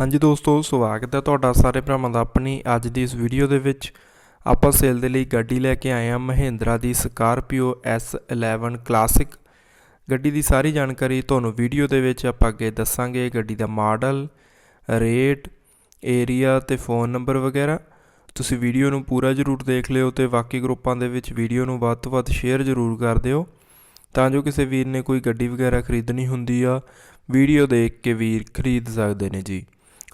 ਹਾਂਜੀ ਦੋਸਤੋ, ਸਵਾਗਤ ਹੈ ਤੁਹਾਡਾ ਸਾਰੇ ਭਰਾਵਾਂ ਦਾ ਆਪਣੀ ਅੱਜ ਦੀ ਇਸ ਵੀਡੀਓ ਦੇ ਵਿੱਚ। ਆਪਾਂ ਸੇਲ ਦੇ ਲਈ ਗੱਡੀ ਲੈ ਕੇ ਆਏ ਹਾਂ ਮਹਿੰਦਰਾ ਦੀ ਸਕਾਰਪੀਓ S11 ਕਲਾਸਿਕ ਗੱਡੀ ਦੀ ਸਾਰੀ ਜਾਣਕਾਰੀ ਤੁਹਾਨੂੰ ਵੀਡੀਓ ਦੇ ਵਿੱਚ ਆਪਾਂ ਅੱਗੇ ਦੱਸਾਂਗੇ। ਗੱਡੀ ਦਾ ਮਾਡਲ ਰੇਟ ਏਰੀਆ ਤੇ ਫੋਨ ਨੰਬਰ ਵਗੈਰਾ। ਤੁਸੀਂ ਵੀਡੀਓ ਨੂੰ ਪੂਰਾ ਜ਼ਰੂਰ ਦੇਖ ਲਿਓ ਤੇ ਬਾਕੀ ਗਰੁੱਪਾਂ ਦੇ ਵਿੱਚ ਵੀਡੀਓ ਨੂੰ ਵੱਧ ਤੋਂ ਵੱਧ ਸ਼ੇਅਰ ਜ਼ਰੂਰ ਕਰ ਦਿਓ। ਤਾਂ ਜੋ ਕਿਸੇ ਵੀਰ ਨੇ ਕੋਈ ਗੱਡੀ ਵਗੈਰਾ ਖਰੀਦਣੀ ਹੁੰਦੀ ਆ ਵੀਡੀਓ ਦੇਖ ਕੇ ਵੀਰ ਖਰੀਦ ਸਕਦੇ ਨੇ ਜੀ।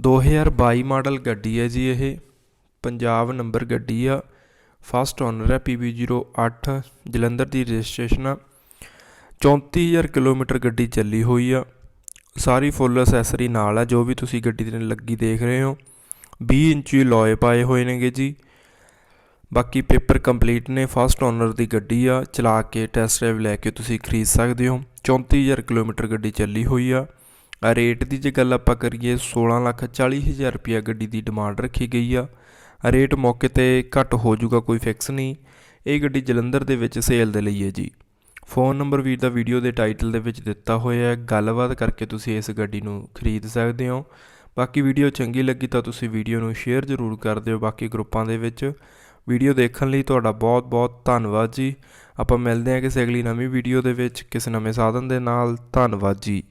2022 ਮਾਡਲ ਗੱਡੀ ਹੈ ਜੀ ਇਹ। ਪੰਜਾਬ ਨੰਬਰ ਗੱਡੀ ਆ। ਫਸਟ ਓਨਰ ਹੈ PB08 ਜਲੰਧਰ ਦੀ ਰਜਿਸਟ੍ਰੇਸ਼ਨ ਆ। 34000 ਕਿਲੋਮੀਟਰ ਗੱਡੀ ਚੱਲੀ ਹੋਈ ਆ। ਸਾਰੀ ਫੁੱਲ ਅਸੈਸਰੀ ਨਾਲ ਆ, ਜੋ ਵੀ ਤੁਸੀਂ ਗੱਡੀ ਦੇ ਲੱਗੀ ਦੇਖ ਰਹੇ ਹੋ। 20 ਇੰਚੀ ਲੋਏ ਪਾਏ ਹੋਏ ਨੇਗੇ ਜੀ। ਬਾਕੀ ਪੇਪਰ ਕੰਪਲੀਟ ਨੇ ਫਸਟ ਓਨਰ ਦੀ ਗੱਡੀ ਆ। ਚਲਾ ਕੇ ਟੈਸਟ ਡਰਾਈਵ ਲੈ ਕੇ ਤੁਸੀਂ ਖਰੀਦ ਸਕਦੇ ਹੋ। 34000 ਕਿਲੋਮੀਟਰ ਗੱਡੀ ਚੱਲੀ ਹੋਈ ਆ। ਰੇਟ ਦੀ ਜੇ ਗੱਲ ਆਪਾਂ ਕਰੀਏ 16 ਲੱਖ 40 ਹਜ਼ਾਰ ਰੁਪਿਆ ਗੱਡੀ ਦੀ ਡਿਮਾਂਡ ਰੱਖੀ ਗਈ ਆ। ਰੇਟ ਮੌਕੇ ਤੇ ਘੱਟ ਹੋ ਜਾਊਗਾ, ਕੋਈ ਫਿਕਸ ਨਹੀਂ। ਇਹ ਗੱਡੀ ਜਲੰਧਰ ਦੇ ਵਿੱਚ ਸੇਲ ਦੇ ਲਈ ਹੈ ਜੀ। ਫੋਨ ਨੰਬਰ ਵੀਰ ਦਾ ਵੀਡੀਓ ਦੇ ਟਾਈਟਲ ਦੇ ਵਿੱਚ ਦਿੱਤਾ ਹੋਇਆ ਹੈ। ਗੱਲਬਾਤ ਕਰਕੇ ਤੁਸੀਂ ਇਸ ਗੱਡੀ ਨੂੰ ਖਰੀਦ ਸਕਦੇ ਹੋ। ਬਾਕੀ ਵੀਡੀਓ ਚੰਗੀ ਲੱਗੀ ਤਾਂ ਤੁਸੀਂ ਵੀਡੀਓ ਨੂੰ ਸ਼ੇਅਰ ਜ਼ਰੂਰ ਕਰ ਦਿਓ ਬਾਕੀ ਗਰੁੱਪਾਂ ਦੇ ਵਿੱਚ। ਵੀਡੀਓ ਦੇਖਣ ਲਈ ਤੁਹਾਡਾ ਬਹੁਤ ਬਹੁਤ ਧੰਨਵਾਦ ਜੀ। ਆਪਾਂ ਮਿਲਦੇ ਹਾਂ ਕਿਸੇ ਅਗਲੀ ਨਵੀਂ ਵੀਡੀਓ ਦੇ ਵਿੱਚ। ਕਿਸੇ ਨਵੇਂ ਸਾਧਨ ਦੇ ਨਾਲ। ਧੰਨਵਾਦ ਜੀ।